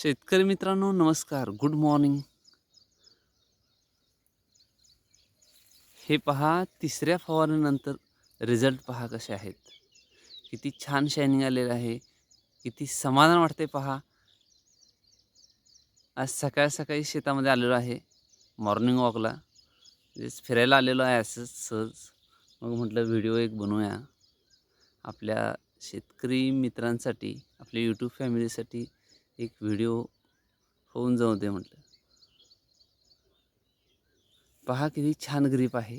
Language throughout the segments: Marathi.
शेतकरी मित्रांनो नमस्कार. गुड मॉर्निंग हे पहा तिसऱ्या फवारणीनंतर रिझल्ट पहा कसे आहेत. किती छान शायनिंग आलेलं आहे. किती समाधान वाटते पहा. आज सकाळ सकाळी शेतामध्ये आलेलो आहे. मॉर्निंग वॉकला म्हणजेच फिरायला आलेलो आहे असंच सहज. मग म्हटलं व्हिडिओ एक बनवूया. आपल्या शेतकरी मित्रांसाठी आपल्या यूट्यूब फॅमिलीसाठी एक व्हिडिओ होऊन जाऊ दे म्हटलं. पहा किती छान ग्रीप आहे.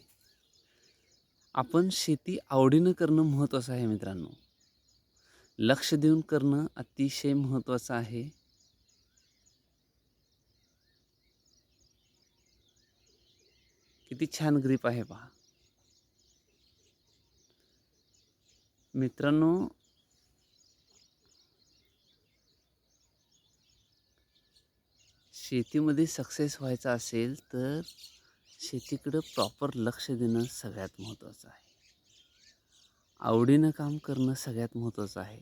आपण शेती आवडीनं करणं महत्त्वाचं आहे मित्रांनो. लक्ष देऊन करणं अतिशय महत्त्वाचं आहे. किती छान ग्रीप आहे पहा. मित्रांनो शेतीमध्ये सक्सेस व्हायचं असेल तर शेतीकडं प्रॉपर लक्ष देणं सगळ्यात महत्त्वाचं आहे. आवडीनं काम करणं सगळ्यात महत्त्वाचं आहे.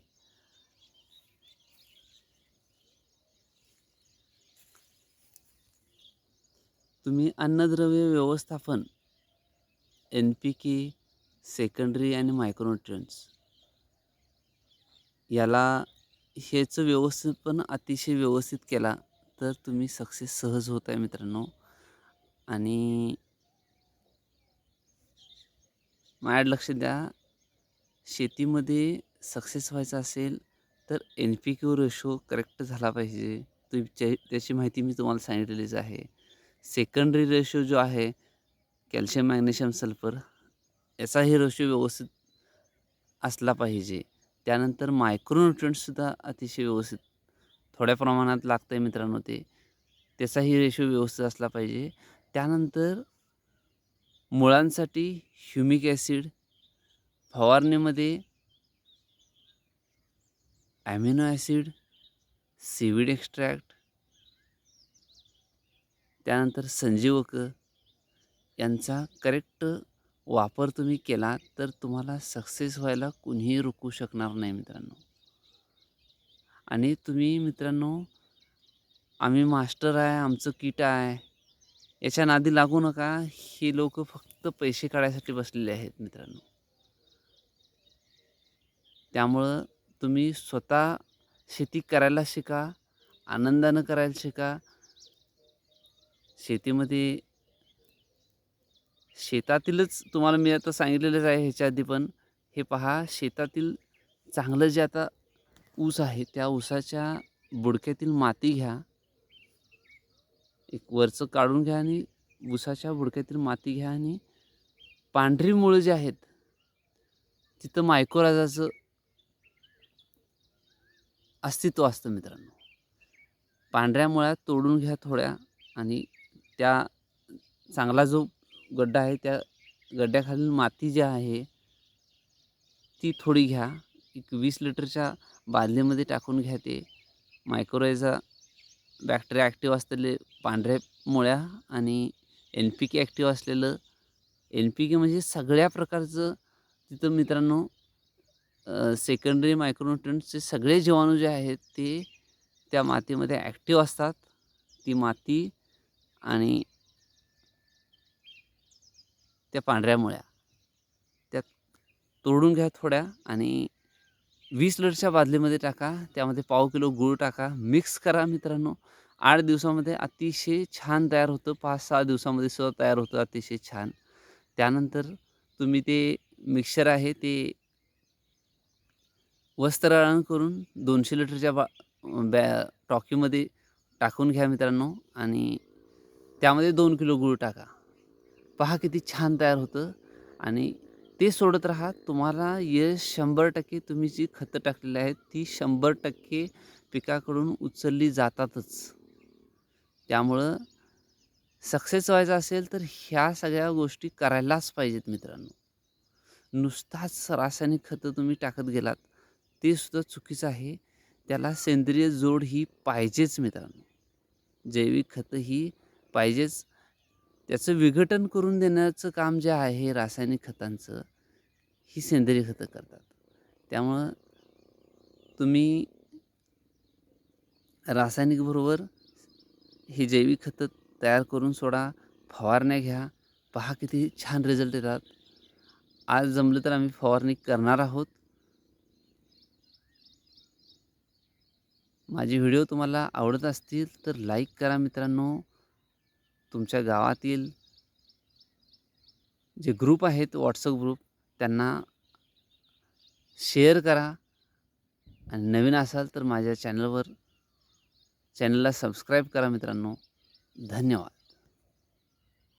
तुम्ही अन्नद्रव्य व्यवस्थापन एन पी के सेकंडरी आणि मायक्रोन्युट्रियंट्स याला ह्याचं व्यवस्थापन अतिशय व्यवस्थित केला. तर तुम्ही सक्सेस सहज होत आहे मित्रांनो. आणि माझ्याकडे लक्ष द्या शेतीमध्ये सक्सेस व्हायचं असेल तर N P Q ratio correct झाला पाहिजे. तुमच्या त्याची माहिती मी तुम्हाला सांगितलेलीच आहे. सेकंडरी रेशो जो आहे कॅल्शियम मॅग्नेशियम सल्फर याचाही रेशो व्यवस्थित असला पाहिजे. त्यानंतर मायक्रोन्युट्रंट्ससुद्धा अतिशय व्यवस्थित थोड्या प्रमाणात लागतं आहे मित्रांनो ते. त्याचाही रेशो व्यवस्थित असला पाहिजे. त्यानंतर मुळांसाठी ह्युमिक ॲसिड फवारणीमध्ये ॲमिनो ॲसिड सीविड एक्स्ट्रॅक्ट त्यानंतर संजीवक यांचा करेक्ट वापर तुम्ही केला तर तुम्हाला सक्सेस व्हायला कुणीही रोखू शकणार नाही मित्रांनो. आणि तुम्ही मित्रांनो आम्ही मास्टर आहे आमचं किट आहे. याच्या नादी लागू नका. हे लोक फक्त पैसे काढायसाठी बसलेले आहेत मित्रांनो. त्यामुळं तुम्ही स्वतः शेती करायला शिका आनंदानं करायला शिका. शेतीमध्ये शेतातीलच तुम्हाला मी आता सांगितलेलंच आहे ह्याच्या आधी पण. हे पहा शेतातील चांगलं जे आता ऊस आहे त्या ऊसाच्या बुडक्यातील माती घ्या. एक वरचं काढून घ्या आणि ऊसाच्या बुडक्यातील माती घ्या आणि पांढरी मुळं जी आहेत तिथं मायकोराजाचं अस्तित्व असतं मित्रांनो. पांढऱ्या मुळ्या तोडून घ्या थोड्या आणि त्या चांगला जो गड्डा आहे त्या गड्ड्याखालील माती जी आहे ती थोडी घ्या. एक वीस लिटरच्या बादलीमध्ये टाकून घ्या ते मायक्रोरायझा बॅक्टेरिया ॲक्टिव्ह असलेले पांढऱ्या मुळ्या आणि एन पी के ॲक्टिव्ह असलेलं एन पी के म्हणजे सगळ्या प्रकारचं तिथं मित्रांनो सेकंडरी मायक्रोन्युट्रंट्सचे सगळे जीवाणू जे आहेत ते त्या मातीमध्ये ॲक्टिव्ह असतात. ती माती आणि त्या पांढऱ्या मुळ्या. त्या तोडून घ्या थोड्या आणि वीस लिटरच्या बादलीमध्ये टाका त्यामध्ये पाव किलो गूळ टाका मिक्स करा मित्रांनो. आठ दिवसामध्ये अतिशय छान तयार होतं पाच सहा दिवसामध्ये सुद्धा तयार होतं अतिशय छान. त्यानंतर तुम्ही ते मिक्सर आहे ते वस्त्रळण करून दोनशे लिटरच्या बा बॅ टॉकीमध्ये टाकून घ्या मित्रांनो आणि त्यामध्ये दोन किलो गूळ टाका. पहा किती छान तयार होतं आणि ते सोडत राहा. तुम्हाला यश शंभर टक्के तुम्ही जी खतं टाकलेली आहेत ती शंभर टक्के पिकाकडून उचलली जातातच. त्यामुळं सक्सेस व्हायचं असेल तर ह्या सगळ्या गोष्टी करायलाच पाहिजेत मित्रांनो. नुसताच रासायनिक खतं तुम्ही टाकत गेलात ते सुद्धा चुकीचं आहे. त्याला सेंद्रिय जोड ही पाहिजेच मित्रांनो. जैविक खतं ही पाहिजेच. त्याचं विघटन करून देण्याचं काम जे आहे रासायनिक खतांचं ही सेंद्रिय खतं करतात. त्यामुळं तुम्ही रासायनिकबरोबर ही जैविक खतं तयार करून सोडा फवारण्या घ्या पहा किती छान रिझल्ट येतात. आज जमलं तर आम्ही फवारणी करणार आहोत. माझे व्हिडिओ तुम्हाला आवडत असतील तर लाईक करा मित्रांनो. तुमच्या गावातील जे ग्रुप आहेत व्हॉट्सअप ग्रुप त्यांना शेअर करा. आणि नवीन असाल तर माझ्या चॅनलवर चॅनलला सबस्क्राईब करा मित्रांनो. धन्यवाद.